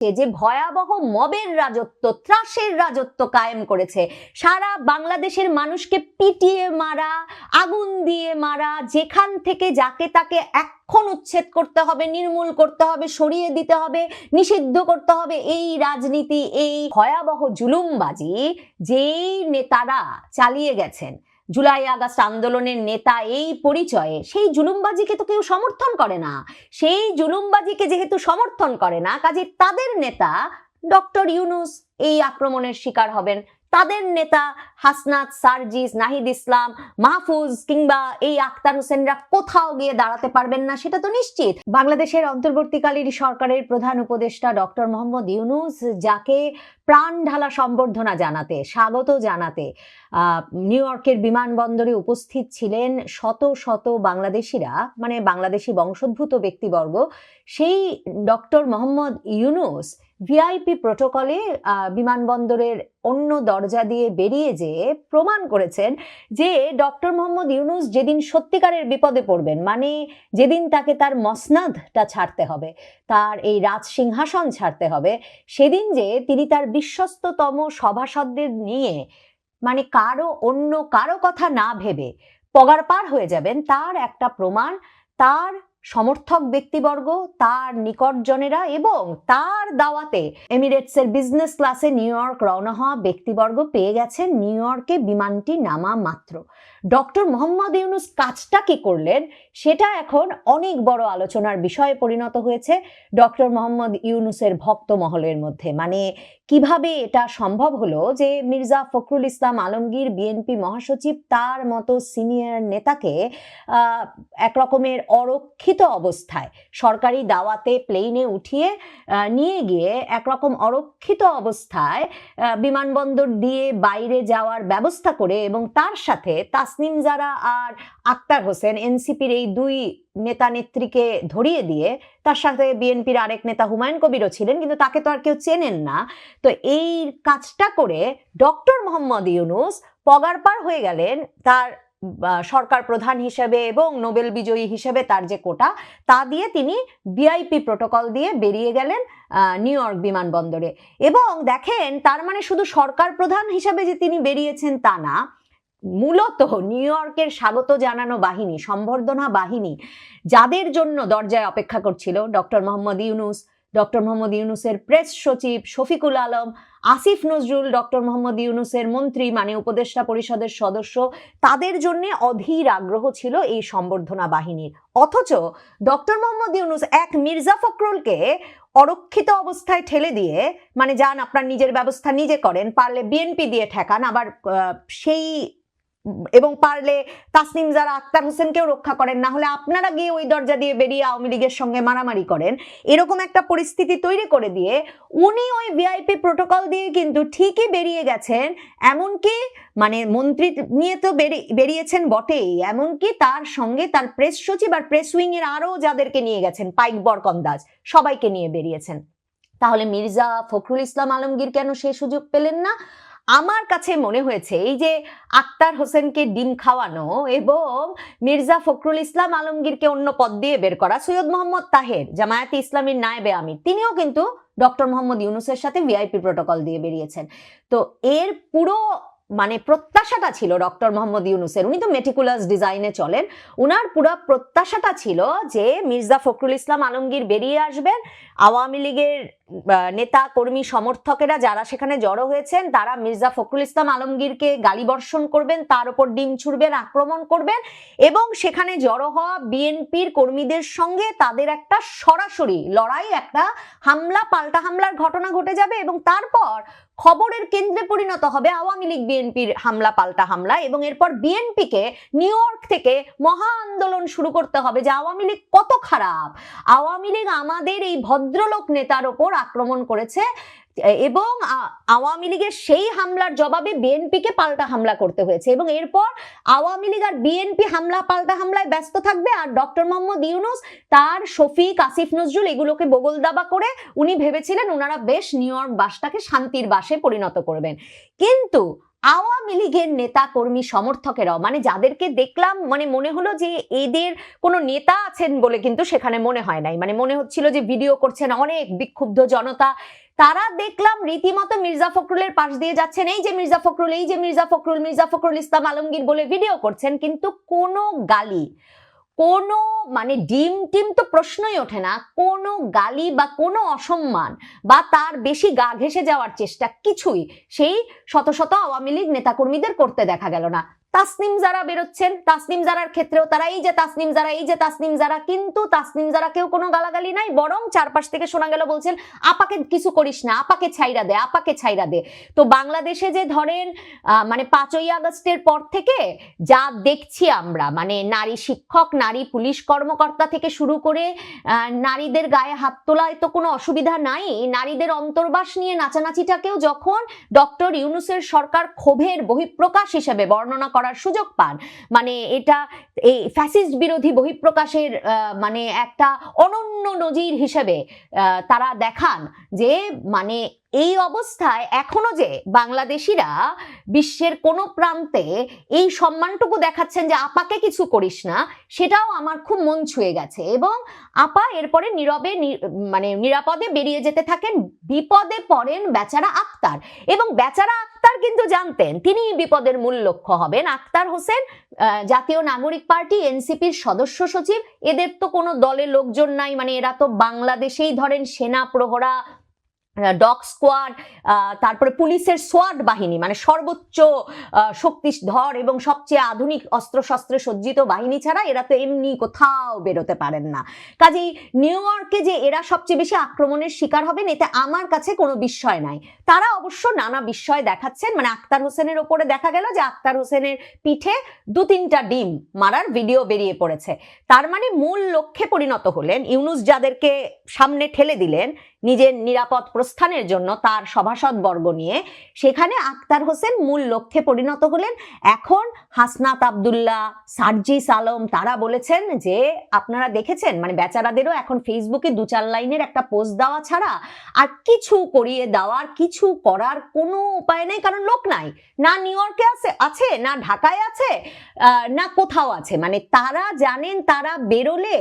যে ভয়াবহ মবের রাজত্ব, ত্রাসের রাজত্ব কায়েম করেছে। সারা বাংলাদেশের মানুষকে পিটিয়ে মারা, আগুন দিয়ে মারা, যেখান থেকে যাকে তাকে এক্ষণ উচ্ছেদ করতে হবে, নির্মূল করতে হবে, সরিয়ে দিতে হবে, নিষিদ্ধ করতে হবে, এই রাজনীতি, এই ভয়াবহ জুলুমবাজি, যেই নেতারা চালিয়ে গেছেন জুলাই, আগস্ট আন্দোলনের নেতা এই পরিচয়ে, সেই জুলুমবাজিকে তো কেউ সমর্থন করে না। সেই জুলুমবাজিকে যেহেতু সমর্থন করে না, কাজে তাদের নেতা ডক্টর ইউনুস এই আক্রমণের শিকার হবেন। তাদের নেতা হাসনাত, সার্জিস, নাহিদ ইসলাম, মাহফুজ কিংবা এই আক্তার হোসেনরা কোথাও গিয়ে দাঁড়াতে পারবেন না, সেটা তো নিশ্চিত। বাংলাদেশের অন্তর্বর্তীকালীন সরকারের প্রধান উপদেষ্টা ডক্টর মোহাম্মদ ইউনুস যাকে প্রাণ ঢালা সম্বর্ধনা জানাতে, স্বাগত জানাতে নিউ ইয়র্কের বিমানবন্দরে উপস্থিত ছিলেন শত শত বাংলাদেশিরা মানে বাংলাদেশি বংশোদ্ভূত ব্যক্তিবর্গ, সেই ডক্টর মোহাম্মদ ইউনুস ভিআইপি প্রোটোকলে বিমানবন্দরের অন্য দরজা দিয়ে বেরিয়ে যেয়ে প্রমাণ করেছেন যে ডক্টর মোহাম্মদ ইউনুস যেদিন সত্যিকারের বিপদে পড়বেন মানে যেদিন তাকে তার মসনাদটা ছাড়তে হবে, তার এই রাজ সিংহাসন ছাড়তে হবে, সেদিন যে তিনি তার বিশ্বস্ততম সভাসদদের নিয়ে মানে কারও অন্য কারও কথা না ভেবে পগার পার হয়ে যাবেন, তার একটা প্রমাণ, তার সমর্থক ব্যক্তিবর্গ, তার নিকটজনেরা এবং তার দাওয়াতে এমিরেটসের বিজনেস ক্লাসে নিউ ইয়র্ক রওনা হওয়া ব্যক্তিবর্গ পেয়ে গেছেন নিউ ইয়র্কে বিমানটি নামা মাত্র। ডক্টর মোহাম্মদ ইউনুস কাজটা কি করলেন সেটা এখন অনেক বড় আলোচনার বিষয়ে পরিণত হয়েছে। ডক্টর মোহাম্মদ ইউনুসের ভক্ত মহলের মধ্যে মানে কীভাবে এটা সম্ভব হলো যে মির্জা ফখরুল ইসলাম আলমগীর বিএনপি মহাসচিব তার মতো সিনিয়র নেতাকে এক রকমের অরক্ষিত অবস্থায় সরকারি দাওয়াতে প্লেনে উঠিয়ে নিয়ে গিয়ে একরকম অরক্ষিত অবস্থায় বিমানবন্দর দিয়ে বাইরে যাওয়ার ব্যবস্থা করে এবং তার সাথে তাসনিম জারা আর আক্তার হোসেন এনসিপির এই দুই নেতা নেত্রীকে ধরিয়ে দিয়ে তার সাথে বিএনপির আরেক নেতা হুমায়ুন কবিরও ছিলেন, কিন্তু তাকে তো আর কেউ চেনেন না। তো এই কাজটা করে ডক্টর মোহাম্মদ ইউনুস পগারপার হয়ে গেলেন তার সরকার প্রধান হিসেবে এবং নোবেল বিজয়ী হিসেবে তার যে কোটা, তা দিয়ে তিনি ভিআইপি প্রোটোকল দিয়ে বেরিয়ে গেলেন নিউ ইয়র্ক বিমানবন্দরে। এবং দেখেন, তার মানে শুধু সরকার প্রধান হিসেবে যে তিনি বেরিয়েছেন তা না মূলত নিউ ইয়র্কের স্বাগত জানানো বাহিনী, সম্বর্ধনা বাহিনী, যাদের জন্য দরজায় অপেক্ষা করছিল ডক্টর মোহাম্মদ ইউনুস ডক্টর মোহাম্মদ ইউনুসের প্রেস সচিব শফিকুল আলম, আসিফ নজরুল ডক্টর মোহাম্মদ ইউনুসের মন্ত্রী মানে উপদেষ্টা পরিষদের সদস্য, তাদের জন্য অধীর আগ্রহ ছিল এই সম্বর্ধনা বাহিনীর। অথচ ডক্টর মোহাম্মদ ইউনুস এক মির্জা ফখরুলকে অরক্ষিত অবস্থায় ঠেলে দিয়ে মানে যান আপনার নিজের ব্যবস্থা নিজে করেন, পারলে বিএনপি দিয়ে ঠেকান, আবার সেই এবং পারলে তাসনিম যারা আক্তার হোসেনকেও রক্ষা করেন, না হলে আপনারা গিয়ে ওই দরজা দিয়ে বেরিয়ে আওয়ামী লীগের সঙ্গে মারামারি করেন। এরকম একটা পরিস্থিতি তৈরি করে দিয়ে উনি ওই ভিআইপি প্রোটোকল দিয়ে কিন্তু ঠিকই বেরিয়ে গেছেন। এমনকি মানে মন্ত্রী নিয়ে তো বেরি- বেরিয়েছেন বটেই। এমনকি তার সঙ্গে তার প্রেস সচিব আর প্রেস উইং এর আরও যাদেরকে নিয়ে গেছেন, পাইক বরকন্দাজ সবাইকে নিয়ে বেরিয়েছেন। তাহলে মির্জা ফখরুল ইসলাম আলমগীর কেন সে সুযোগ পেলেন না? আমার কাছে মনে হয়েছে এই যে আক্তার হোসেনকে ডিম খাওয়ানো এবং মির্জা ফখরুল ইসলাম আলমগীরকে অন্য পদ দিয়ে বের করা, সৈয়দ মোহাম্মদ তাহের, জামায়াতে ইসলামীর নায়েবে আমির, তিনিও কিন্তু ডক্টর মোহাম্মদ ইউনুসের সাথে ভিআইপি প্রোটোকল দিয়ে বেরিয়েছেন। তো এর পুরো মানে প্রত্যাশাটা ছিল ডক্টর মোহাম্মদ ইউনুসের। উনি তো মেটিকুলাস ডিজাইনে চলেন। উনার পুরো প্রত্যাশাটা ছিল যে মির্জা ফখরুল ইসলাম আলমগীর বেরিয়ে আসবেন। আওয়ামী লীগের নেতা, কর্মী, সমর্থকেরা যারা সেখানে জড়ো হয়েছেন, তারা মির্জা ফখরুল ইসলাম আলমগীরকে গালিবর্ষণ করবেন, তার উপর ডিম ছুড়বেন, আক্রমণ করবেন এবং সেখানে জড়ো হওয়া বিএনপির কর্মীদের সঙ্গে তাদের একটা সরাসরি লড়াই, একটা হামলা, পাল্টা হামলার ঘটনা ঘটে যাবে এবং তারপর খবরের কেন্দ্রে পরিণত হবে আওয়ামী লীগ, বিএনপির হামলা, পাল্টা হামলা এবং এরপর বিএনপিকে নিউ ইয়র্ক থেকে মহা আন্দোলন শুরু করতে হবে যে আওয়ামী লীগ কত খারাপ। আওয়ামী লীগ আমাদের এই ভদ্রলোক নেতার ওপর আক্রমণ করেছে। এবং আওয়ামী লীগের সেই হামলার জবাবে বিএনপিকে পাল্টা হামলা করতে হয়েছে এবং এরপর আওয়ামী লীগ আর বিএনপি হামলা, পাল্টা হামলায় ব্যস্ত থাকবে। আর ডক্টর মোহাম্মদ ইউনুস, তার শফিক আসিফ নজরুল এগুলোকে বগল দাবা করে উনি ভেবেছিলেন ওনারা বেশ নিউ ইয়র্ক বাসটাকে শান্তির বাসে পরিণত করবেন। কিন্তু আওয়ামী লীগের নেতা কর্মী সমর্থকেরাও মানে যাদেরকে দেখলাম মানে মনে হলো যে এদের কোনো নেতা আছেন বলে কিন্তু সেখানে মনে হয় নাই। মানে মনে হচ্ছিল যে ভিডিও করছেন অনেক বিক্ষুব্ধ জনতা। তারা দেখলাম রীতিমতো মির্জা ফখরুলের পাশ দিয়ে যাচ্ছেন। এই যে মির্জা ফখরুল, এই যে মির্জা ফখরুল মির্জা ফখরুল ইসলাম আলমগীর বলে ভিডিও করছেন, কিন্তু কোনো গালি, কোনো মানে ডিম টিম তো প্রশ্নই ওঠে না, কোনো গালি বা কোনো অসম্মান বা তার বেশি গা ঘেসে যাওয়ার চেষ্টা কিছুই সেই শত শত আওয়ামী লীগ নেতাকর্মীদের করতে দেখা গেল না। তাসনিম যারা বেরোচ্ছেন, তাসনিম জারার ক্ষেত্রেও তারা এই যে তাসনিম যারা, এই যে তাসনিম যারা, কিন্তু তাসনিম যারা কেউ কোনো গালাগালি নাই, বরং চারপাশ থেকে শোনা গেল বলছেন, আপাকে কিছু করিস না, আপাকে ছাইরা দে, আপাকে ছাইরা দে। তো বাংলাদেশে যে ধরেন মানে পাঁচই আগস্টের পর থেকে যা দেখছি আমরা মানে নারী শিক্ষক, নারী পুলিশ কর্মকর্তা থেকে শুরু করে নারীদের গায়ে হাত তোলায় তো কোনো অসুবিধা নাই, নারীদের অন্তর্বাস নিয়ে নাচানাচিটাকেও যখন ডক্টর ইউনুসের সরকার ক্ষোভের বহিঃপ্রকাশ হিসেবে বর্ণনা করার সুযোগ পান। মানে এটা এই ফ্যাসিস্ট বিরোধী বহিঃপ্রকাশের মানে একটা অনন্য নজির হিসেবে তারা দেখান যে মানে এই অবস্থায় এখনও যে বাংলাদেশিরা বিশ্বের কোনো প্রান্তে এই সম্মানটুকু দেখাচ্ছেন যে আপাকে কিছু করিস না, সেটাও আমার খুব মন ছুঁয়ে গেছে। এবং আপা এরপরে নীরবে মানে নিরাপদে বেরিয়ে যেতে থাকেন, বিপদে পড়েন বেচারা আক্তার। এবং বেচারা আক্তার কিন্তু জানতেন তিনি বিপদের মূল লক্ষ্য হবেন। আক্তার হোসেন জাতীয় নাগরিক পার্টি, এনসিপির সদস্য সচিব। এদের তো কোনো দলে লোকজন নাই মানে এরা তো বাংলাদেশেই ধরেন সেনা প্রহরা ডগ স্কোয়াড তারপরে পুলিশের সোয়াড বাহিনী মানে সর্বোচ্চ আহ, শক্তিধর এবং সবচেয়ে আধুনিক অস্ত্রশস্ত্রে সজ্জিত বাহিনী ছাড়া এরা তো এমনি কোথাও বেরোতে পারেন না। কাজেই নিউ ইয়র্কে যে এরা সবচেয়ে বেশি আক্রমণের শিকার হবেন এতে আমার কাছে কোনো বিস্ময় নাই। তারা অবশ্য নানা বিস্ময় দেখাচ্ছেন মানে আক্তার হোসেনের ওপরে দেখা গেল যে আক্তার হোসেনের পিঠে দু তিনটা ডিম মারার ভিডিও বেরিয়ে পড়েছে। তার মানে মূল লক্ষ্যে পরিণত হলেন ইউনুস যাদেরকে সামনে ঠেলে দিলেন নিজের নিরাপদ প্রস্থানের জন্য তার সভাসদ বর্গ নিয়ে। সেখানে আক্তার হোসেন মূল লক্ষ্যে পরিণত হলেন। এখন হাসনাত আবদুল্লাহ, সার্জিস আলম, তারা বলেছেন যে, আপনারা দেখেছেন মানে বেচারাদেরও এখন ফেসবুকে দু চার লাইনের একটা পোস্ট দেওয়া ছাড়া আর কিছু করিয়ে দেওয়ার, কিছু করার কোনো উপায় নেই, কারণ লোক নাই। না নিউ ইয়র্কে আছে আছে, না ঢাকায় আছে না কোথাও আছে। মানে তারা জানেন, তারা বেরোলে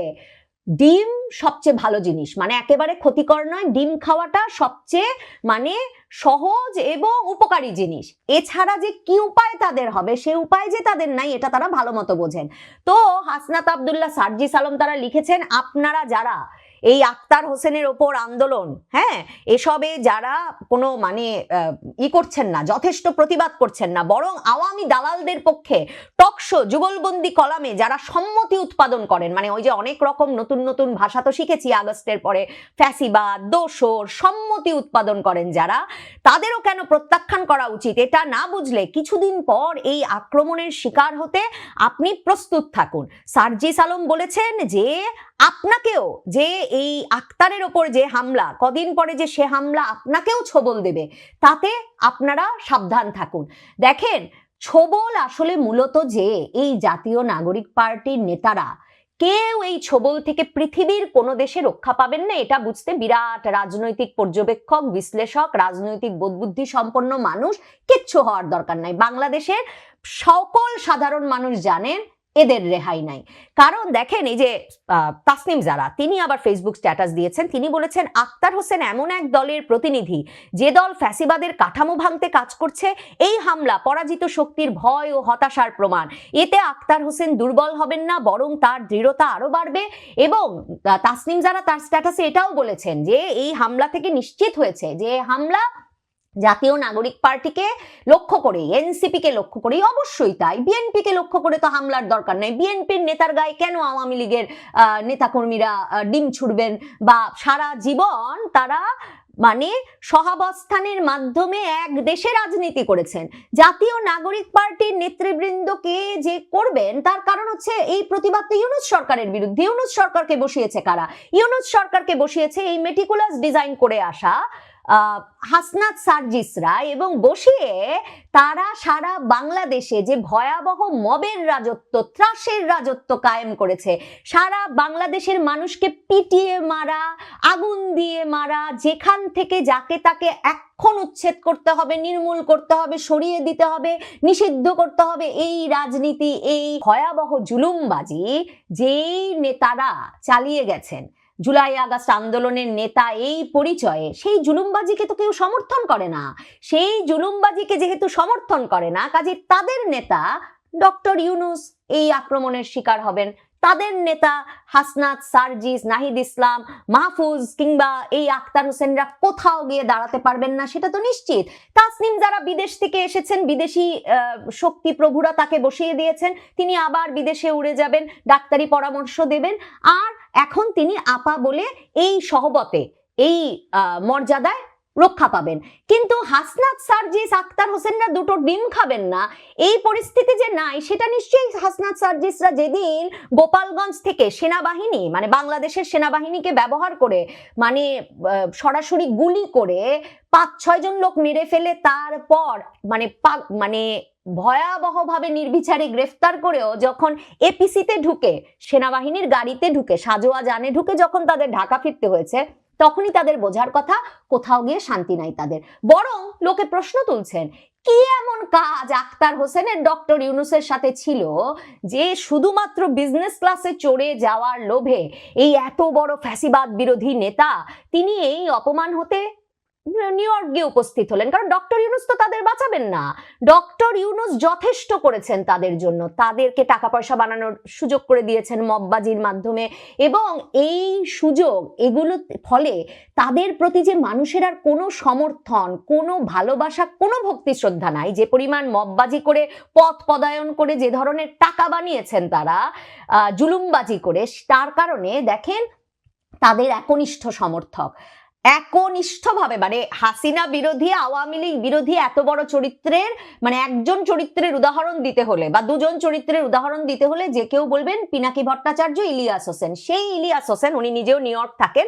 ডিম সবচেয়ে ভালো জিনিস। মানে একেবারে ক্ষতিকর নয়, ডিম খাওয়াটা সবচেয়ে মানে সহজ এবং উপকারী জিনিস। এছাড়া যে কি উপায় তাদের হবে, সে উপায় যে তাদের নাই, এটা তারা ভালো মতো বোঝেন। তো হাসনাত আবদুল্লাহ সার্জিস সালম তারা লিখেছেন, আপনারা যারা এই আক্তার হোসেনের ওপর আন্দোলন হ্যাঁ? এসবে যারা কোনো মানে ই করছেন না, যথেষ্ট প্রতিবাদ করছেন না, বরং আওয়ামী দালালদের পক্ষে টকশো যুগলবন্দি কলামে যারা সম্মতি উৎপাদন করেন মানে ওই যে অনেক রকম নতুন নতুন ভাষা তো শিখেছি আগস্টের পরে, ফ্যাসিবাদ, দোসর, সম্মতি উৎপাদন করেন যারা, তাদেরও কেন প্রত্যাখ্যান করা উচিত? এটা না বুঝলে কিছুদিন পর এই আক্রমণের শিকার হতে আপনি প্রস্তুত থাকুন। সার্জিস আলম বলেছেন যে, আপনাকেও যে এই আক্তারের ওপর যে হামলা, কদিন পরে যে সে হামলা আপনাকেও ছবল দেবে, তাতে আপনারা সাবধান থাকুন। দেখেন, ছবল আসলে মূলত যে এই জাতীয় নাগরিক পার্টির নেতারা, কেউ এই ছবল থেকে পৃথিবীর কোনো দেশে রক্ষা পাবেন না, এটা বুঝতে বিরাট রাজনৈতিক পর্যবেক্ষক, বিশ্লেষক, রাজনৈতিক বোধবুদ্ধি সম্পন্ন মানুষ কিচ্ছু হওয়ার দরকার নাই। বাংলাদেশের সকল সাধারণ মানুষ জানেন এদের রেহাই নাই। কারণ দেখেন এই যে তাসনিম যারা, তিনি আবার ফেসবুক স্ট্যাটাস দিয়েছেন। তিনি বলেছেন, আক্তার হোসেন এমন এক দলের প্রতিনিধি, যে দল ফ্যাসিবাদের কাঠামো ভাঙতে কাজ করছে। এই হামলা পরাজিত শক্তির ভয় ও হতাশার প্রমাণ। এতে আক্তার হোসেন দুর্বল হবেন না, বরং তার দৃঢ়তা আরও বাড়বে। এবং তাসনিম যারা তার স্ট্যাটাসে এটাও বলেছেন, যে এই হামলা থেকে নিশ্চিত হয়েছে, যে হামলা জাতীয় নাগরিক পার্টিকে লক্ষ্য করে এনসিপি কে লক্ষ্য করে অবশ্যই তাই। বিএনপি কে লক্ষ্য করে তো হামলার দরকার নেই। বিএনপির নেতার গায়ে কেন আওয়ামী লীগের নেতাকর্মীরা ডিম ছুড়বেন? বা সারা জীবন তারা মানে সহাবস্থানের মাধ্যমে এক দেশে রাজনীতি করেছেন। জাতীয় নাগরিক পার্টির নেতৃবৃন্দকে যে করবেন, তার কারণ হচ্ছে এই প্রতিবাদ তো ইউনুস সরকারের বিরুদ্ধে। ইউনুস সরকারকে বসিয়েছে কারা? ইউনুস সরকারকে বসিয়েছে এই মেটিকুলাস ডিজাইন করে আসা হাসনাত সার্জিসরা এবং বসিয়ে তারা সারা বাংলাদেশে যে ভয়াবহ মবের রাজত্ব, ত্রাসের রাজত্ব কায়েম করেছে, সারা বাংলাদেশের মানুষকে পিটিয়ে মারা, আগুন দিয়ে মারা, যেখান থেকে যাকে তাকে এক্ষণ উচ্ছেদ করতে হবে, নির্মূল করতে হবে, সরিয়ে দিতে হবে, নিষিদ্ধ করতে হবে, এই রাজনীতি, এই ভয়াবহ জুলুমবাজি, যেই নেতারা চালিয়ে গেছেন জুলাই আগস্ট আন্দোলনের নেতা এই পরিচয়ে, সেই জুলুমবাজিকে তো কেউ সমর্থন করে না। সেই জুলুমবাজিকে যেহেতু সমর্থন করে না, কাজে তাদের নেতা ডক্টর ইউনুস এই আক্রমণের শিকার হবেন। তাদের নেতা হাসনাত, সার্জিস, নাহিদ ইসলাম, মাহফুজ কিংবা এই আক্তার হোসেনরা কোথাও গিয়ে দাঁড়াতে পারবেন না, সেটা তো নিশ্চিত। তাসনিম যারা বিদেশ থেকে এসেছেন, বিদেশি শক্তি প্রভুরা তাকে বসিয়ে দিয়েছেন, তিনি আবার বিদেশে উড়ে যাবেন, ডাক্তারি পরামর্শ দেবেন। আর এখন তিনি আপা বলে এই সহবতে, এই মর্যাদায় রক্ষা পাবেন। কিন্তু হাসনাত সার্জিস আক্তার হোসেনরা দুটো ডিম খাবেন না, এই পরিস্থিতি যে নাই, সেটা নিশ্চয়ই হাসনাত সার্জিসরা যেদিন গোপালগঞ্জ থেকে সেনাবাহিনী মানে বাংলাদেশের সেনাবাহিনীকে ব্যবহার করে মানে সরাসরি গুলি করে পাঁচ ছয় জন লোক মেরে ফেলে, তারপর মানে মানে ভয়াবহভাবে নির্বিচারে গ্রেফতার করেও যখন এপিসিতে ঢুকে, সেনাবাহিনীর গাড়িতে ঢুকে, সাজোয়া জানে ঢুকে যখন তাদের ঢাকা ফিরতে হয়েছে, তখনই তাদের বোঝার কথা কোথাও গিয়ে শান্তি নাই তাদের। বরং লোকে প্রশ্ন তুলছেন, কি এমন কাজ আক্তার হোসেনের ডক্টর ইউনুসের সাথে ছিল যে শুধুমাত্র বিজনেস ক্লাসে চড়ে যাওয়ার লোভে এই এত বড় ফ্যাসিবাদ বিরোধী নেতা, তিনি এই অপমান হতে নিউ ইয়র্ক গিয়ে উপস্থিত হলেন। কারণ ডক্টর ইউনুস তো তাদের বাঁচাবেন না। ডক্টর ইউনুস যথেষ্ট করেছেন তাদের জন্য। তাদেরকে টাকা পয়সা বানানোর সুযোগ করে দিয়েছেন মববাজির মাধ্যমে। এবং এই সুযোগ, এগুলো ফলে তাদের প্রতি যে মানুষের আর কোনো সমর্থন, কোনো ভালোবাসা, কোনো ভক্তি শ্রদ্ধা নাই। যে পরিমাণ মববাজি করে, পথ পদায়ন করে, যে ধরনের টাকা বানিয়েছেন তারা জুলুমবাজি করে, তার কারণে দেখেন তাদের একনিষ্ঠ সমর্থক। একনিষ্ঠভাবে মানে হাসিনা বিরোধী, আওয়ামী লীগ বিরোধী এত বড় চরিত্রের মানে একজন চরিত্রের উদাহরণ দিতে হলে বা দুজন চরিত্রের উদাহরণ দিতে হলে যে কেউ বলবেন পিনাকি ভট্টাচার্য, ইলিয়াস হোসেন। সেই ইলিয়াস হোসেন, উনি নিজেও নিউ ইয়র্ক থাকেন,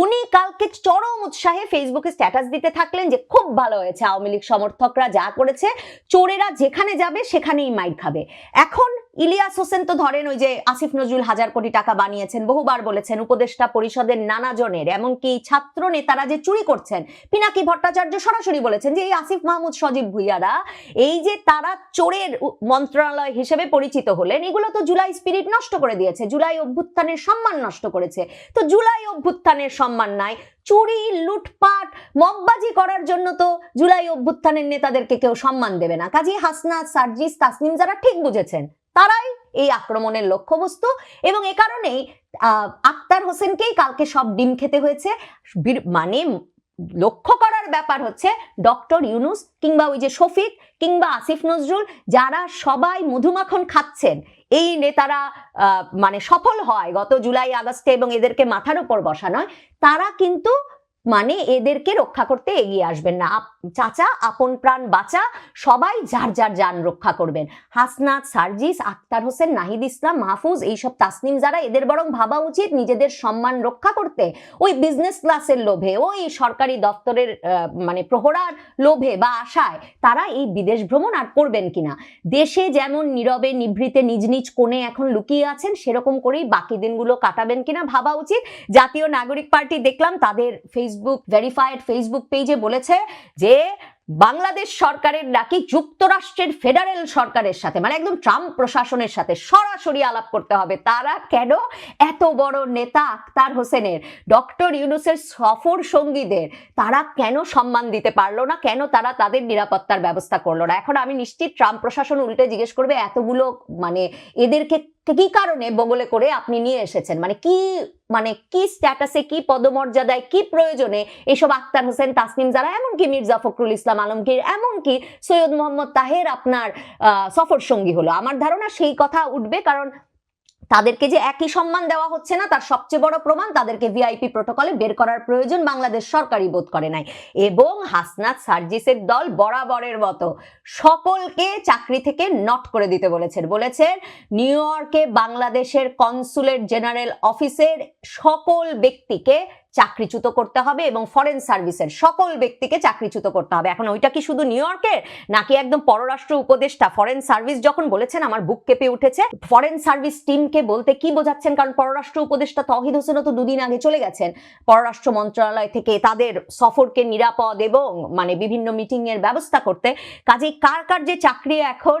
উনি কালকে চরম উৎসাহে ফেসবুকে স্ট্যাটাস দিতে থাকলেন যে খুব ভালো হয়েছে, আওয়ামী লীগ সমর্থকরা যা করেছে, চোরেরা যেখানে যাবে সেখানেই মাইর খাবে। এখন ইলিয়াস হোসেন তো ধরেন ওই যে আসিফ নজরুল হাজার কোটি টাকা বানিয়েছেন, বহুবার বলেছেন উপদেষ্টা পরিষদের নানা জনের এমনকি ছাত্র নেতারা যে চুরি করছেন, পিনাকি ভট্টাচার্য সরাসরি বলেছেন যে এই আসিফ মাহমুদ সজীব ভুইয়ারা, এই যে তারা চোরের মন্ত্রণালয় হিসেবে পরিচিত হলেন, এগুলো তো জুলাই স্পিরিট নষ্ট করে দিয়েছে, জুলাই অভ্যুত্থানের সম্মান নষ্ট করেছে। তো জুলাই অভ্যুত্থানের সম্মান নাই, চুরি, লুটপাট মববাজি করার জন্য তো জুলাই অভ্যুত্থানের নেতাদেরকে কেউ সম্মান দেবে না। কাজী হাসনাত সার্জিস তাসনিম যারা ঠিক বুঝেছেন। তারাই এই আক্রমণের লক্ষ্যবস্তু এবং এ কারণেই আক্তার হোসেনকেই কালকে সব ডিম খেতে হয়েছে। মানে লক্ষ্য করার ব্যাপার হচ্ছে, ডক্টর ইউনুস কিংবা ওই যে শফিক কিংবা আসিফ নজরুল, যারা সবাই মধুমাখন খাচ্ছেন, এই নেতারা মানে সফল হয় গত জুলাই আগস্টে এবং এদেরকে মাথার উপর বসানোয় তারা কিন্তু মানে এদেরকে রক্ষা করতে এগিয়ে আসবেন না। চাচা, আপন প্রাণ বাঁচা, সবাই যার যার যান রক্ষা করবেন। হাসনাত, সার্জিস আক্তার হোসেন, নাহিদ ইসলাম, মাহফুজ, এইসব তাসনিম যারা, এদের বরং ভাবা উচিত নিজেদের সম্মান রক্ষা করতে। ওই বিজনেস ক্লাসের লোভে, ওই সরকারি দপ্তরের মানে প্রহরার লোভে বা আশায় তারা এই বিদেশ ভ্রমণ আর করবেন কিনা। দেশে যেমন নীরবে, নিভৃতে, নিজ নিজ কোণে এখন লুকিয়ে আছেন, সেরকম করেই বাকি দিনগুলো কাটাবেন কিনা ভাবা উচিত। জাতীয় নাগরিক পার্টি দেখলাম, তাদের ফেসবুক ভেরিফাইড ফেসবুক পেজে বলেছে যে বাংলাদেশ সরকারের নাকি যুক্তরাষ্ট্রের ফেডারেল সরকারের সাথে মানে একদম ট্রাম্প প্রশাসনের সাথে সরাসরি আলাপ করতে হবে। তারা কেন এত বড় নেতা আক্তার হোসেনের, ডক্টর ইউনুসের সফর সঙ্গীদের, তারা কেন সম্মান দিতে পারল না? কেন তারা তাদের নিরাপত্তার ব্যবস্থা করল না? এখন আমি নিশ্চিত ট্রাম্প প্রশাসন উল্টে জিজ্ঞেস করবে, এতগুলো মানে এদেরকে কি কারণে বগলে করে আপনি নিয়ে এসেছেন। মানে কি মানে কি স্ট্যাটাসে কি পদমর্যাদায়, কি প্রয়োজনে এসব আক্তার হোসেন, তাসনিম যারা এমনকি মির্জা ফখরুল ইসলাম আলমগীর, এমনকি সৈয়দ মোহাম্মদ তাহের আপনার সফর সঙ্গী হলো। আমার ধারণা সেই কথা উঠবে কারণ তাদেরকে যে একই সম্মান দেওয়া হচ্ছে না, তার সবচেয়ে বড় প্রমাণ তাদেরকে ভিআইপি প্রোটোকলে বের করার প্রয়োজন বাংলাদেশ সরকারই বোধ করে নাই। এবং হাসনাত সার্জিসের দল বরাবরের মতো সকলকে চাকরি থেকে নট করে দিতে বলেছেন। বলেছেন, নিউ ইয়র্কে বাংলাদেশের কনসুলেট জেনারেল অফিসের সকল ব্যক্তিকে চাকরিচ্যুত করতে হবে এবং ফরেন সার্ভিসের সকল ব্যক্তিকে চাকরিচ্যুত করতে হবে। এখন ওইটা কি শুধু নিউ ইয়র্কের নাকি একদম পররাষ্ট্র উপদেষ্টা ফরেন সার্ভিস যখন বলেছেন, আমার বুক কেঁপে উঠেছে। ফরেন সার্ভিস টিমকে বলতে কি বোঝাচ্ছেন? কারণ পররাষ্ট্র উপদেষ্টা তহিদ হোসেনও তো দুদিন আগে চলে গেছেন। পররাষ্ট্র মন্ত্রণালয় থেকে তাদের সফরকে নিরাপদ এবং মানে বিভিন্ন মিটিং এর ব্যবস্থা করতে। কাজেই কার কার যে চাকরি এখন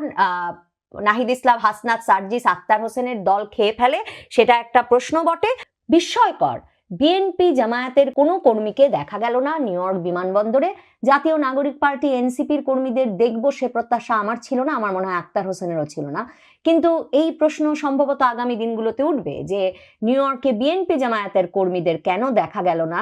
নাহিদ ইসলাম, হাসনাত সার্জিস, আক্তার হোসেনের দল খেয়ে ফেলে, সেটা একটা প্রশ্ন বটে। বিস্ময়কর। বিএনপি জামায়াতের কোনো কর্মীকে দেখা গেল না নিউ ইয়র্ক বিমানবন্দরে। জাতীয় নাগরিক পার্টি এনসিপির কর্মীদের দেখব সে প্রত্যাশা আমার ছিল না, আমার মনে হয় আক্তার হোসেনেরও ছিল না। কিন্তু এই প্রশ্ন সম্ভবত আগামী দিনগুলোতে উঠবে যে নিউ ইয়র্কে বিএনপি জামায়াতের কর্মীদের কেন দেখা গেল না?